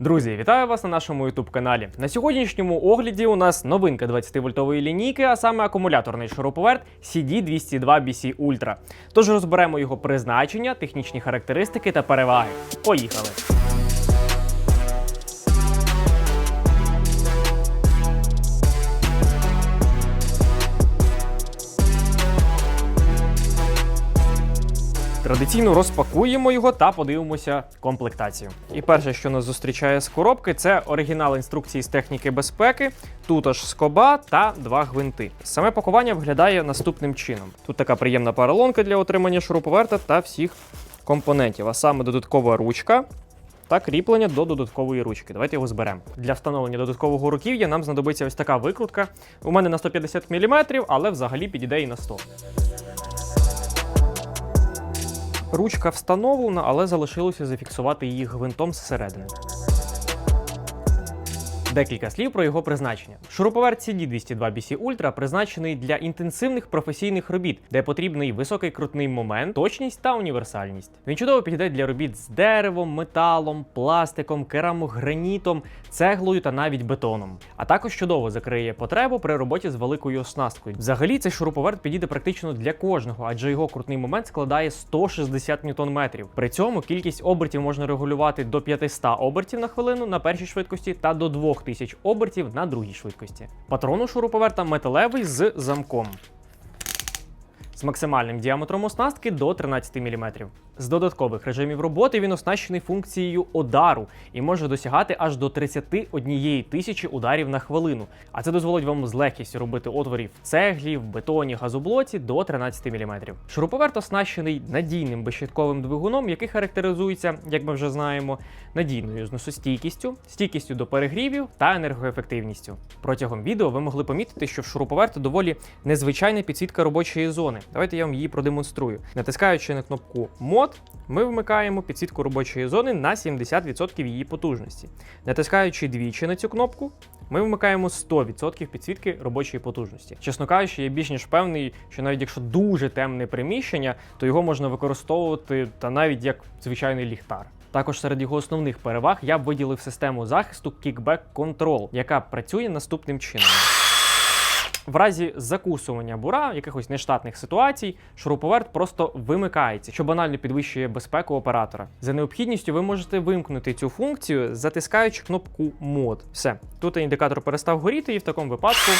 Друзі, вітаю вас на нашому youtube каналі. На сьогоднішньому огляді у нас новинка 20-вольтової лінійки, а саме акумуляторний шуруповерт CD202BC Ultra. Тож розберемо його призначення, технічні характеристики та переваги. Поїхали! Традиційно розпакуємо його та подивимося комплектацію. І перше, що нас зустрічає з коробки, це оригінал інструкції з техніки безпеки, тут аж скоба та два гвинти. Саме пакування виглядає наступним чином: тут така приємна поролонка для отримання шуруповерта та всіх компонентів, а саме додаткова ручка. Та кріплення до додаткової ручки. Давайте його зберемо. Для встановлення додаткового руків'я нам знадобиться ось така викрутка. У мене на 150 мм, але взагалі підійде і на 100 Ручка встановлена, але залишилося зафіксувати її гвинтом зсередини. Декілька слів про його призначення. Шуруповерт CD202BC Ultra призначений для інтенсивних професійних робіт, де потрібний високий крутний момент, точність та універсальність. Він чудово підійде для робіт з деревом, металом, пластиком, керамогранітом, цеглою та навіть бетоном. А також чудово закриє потребу при роботі з великою оснасткою. Взагалі, цей шуруповерт підійде практично для кожного, адже його крутний момент складає 160 Нм. При цьому кількість обертів можна регулювати до 500 обертів на хвилину на першій швидкості та до 2000 обертів на другій швидкості. Патрон у шуруповерта металевий з замком. З максимальним діаметром оснастки до 13 мм. З додаткових режимів роботи він оснащений функцією удару і може досягати аж до 31 тисячі ударів на хвилину. А це дозволить вам з легкістю робити отворів в цеглі, в бетоні, газоблоці до 13 мм. Шуруповерт оснащений надійним безщитковим двигуном, який характеризується, як ми вже знаємо, надійною зносостійкістю, стійкістю до перегрівів та енергоефективністю. Протягом відео ви могли помітити, що в шуруповерта доволі незвичайна підсвітка робочої зони. Давайте я вам її продемонструю. Натискаючи на кнопку мод, ми вмикаємо підсвітку робочої зони на 70% її потужності. Натискаючи двічі на цю кнопку, ми вмикаємо 100% підсвітки робочої потужності. Чесно кажучи, я більш ніж певний, що навіть якщо дуже темне приміщення, то його можна використовувати та навіть як звичайний ліхтар. Також серед його основних переваг я б виділив систему захисту Kickback Control, яка працює наступним чином. В разі закусування бура, якихось нештатних ситуацій, шуруповерт просто вимикається, що банально підвищує безпеку оператора. За необхідністю ви можете вимкнути цю функцію, затискаючи кнопку мод. Все, тут індикатор перестав горіти, і в такому випадку.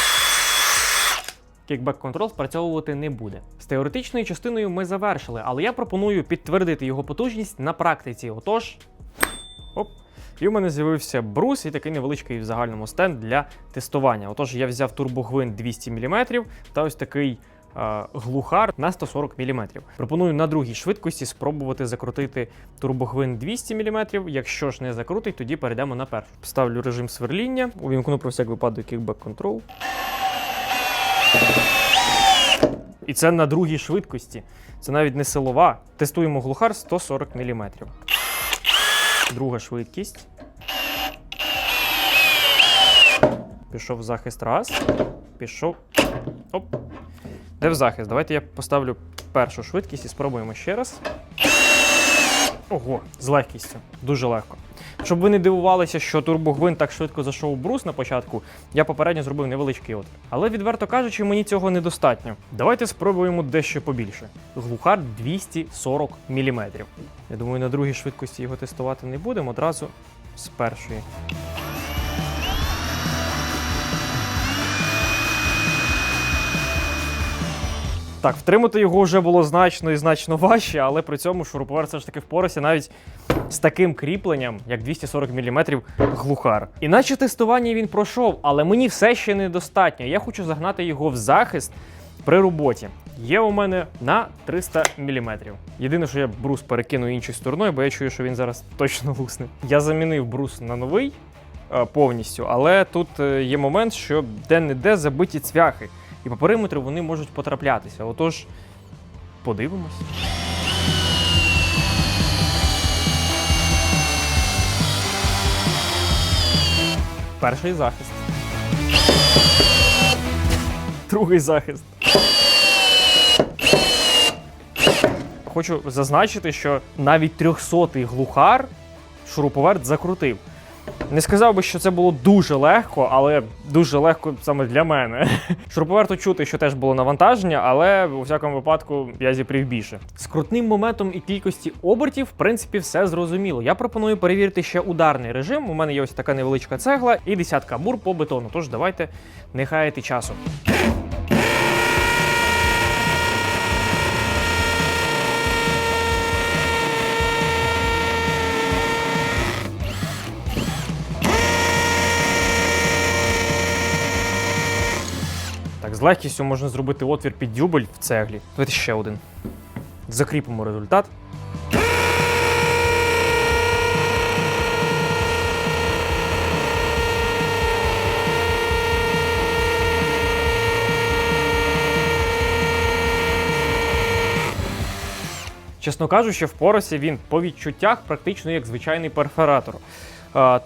Kickback Control спрацьовувати не буде. З теоретичною частиною ми завершили, але я пропоную підтвердити його потужність на практиці. Отож. І у мене з'явився брус і такий невеличкий в загальному стенд для тестування. Отож, я взяв турбогвин 200 мм та ось такий глухар на 140 мм. Пропоную на другій швидкості спробувати закрутити турбогвин 200 мм. Якщо ж не закрутить, тоді перейдемо на першу. Ставлю режим сверління, увімкну про всяк випадок Kickback Control. І це на другій швидкості. Це навіть не силова. Тестуємо глухар 140 мм. Друга швидкість. Пішов в захист раз. Пішов. Оп. Де в захист? Давайте я поставлю першу швидкість і спробуємо ще раз. Ого, з легкістю. Дуже легко. Щоб ви не дивувалися, що турбогвин так швидко зайшов у брус на початку, я попередньо зробив невеличкий отвір. Але відверто кажучи, мені цього недостатньо. Давайте спробуємо дещо побільше. Глухар 240 мм. Я думаю, на другій швидкості його тестувати не будемо, одразу з першої. Так, втримати його вже було значно і значно важче, але при цьому шуруповерт все ж таки впорався навіть з таким кріпленням, як 240 мм глухар. Іначе тестування він пройшов, але мені все ще недостатньо. Я хочу загнати його в захист при роботі. Є у мене на 300 мм. Єдине, що я брус перекину іншою стороною, бо я чую, що він зараз точно лусне. Я замінив брус на новий е, повністю, але тут е, є момент, що де-не-де забиті цвяхи. І по периметру вони можуть потраплятися. Отож, подивимось. Перший захист. Другий захист. Хочу зазначити, що навіть 300-й глухар шуруповерт закрутив. Не сказав би, що це було дуже легко, але дуже легко саме для мене. Шуруповерту чути, що теж було навантаження, але у всякому випадку я зіпрів більше. З крутним моментом і кількості обертів, в принципі, все зрозуміло. Я пропоную перевірити ще ударний режим. У мене є ось така невеличка цегла і десятка бур по бетону. Тож давайте не хаяти часу. З легкістю можна зробити отвір під дюбель в цеглі. Давайте ще один. Закріпимо результат. Чесно кажучи, впорався він по відчуттях практично як звичайний перфоратор.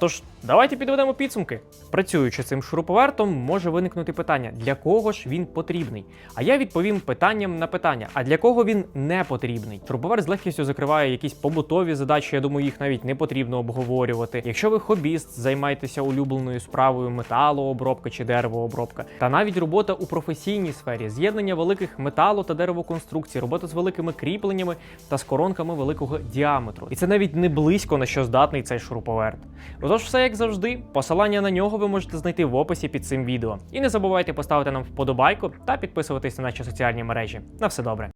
Тож, давайте підведемо підсумки. Працюючи цим шуруповертом, може виникнути питання, для кого ж він потрібний. А я відповім питанням на питання: а для кого він не потрібний? Шуруповерт з легкістю закриває якісь побутові задачі. Я думаю, їх навіть не потрібно обговорювати. Якщо ви хобіст, займаєтеся улюбленою справою металообробка чи деревообробка, та навіть робота у професійній сфері, з'єднання великих металу та деревоконструкцій, робота з великими кріпленнями та з коронками великого діаметру. І це навіть не близько на що здатний цей шуруповерт. Отож, все як завжди. Посилання на нього ви можете знайти в описі під цим відео. І не забувайте поставити нам вподобайку та підписуватись на наші соціальні мережі. На все добре.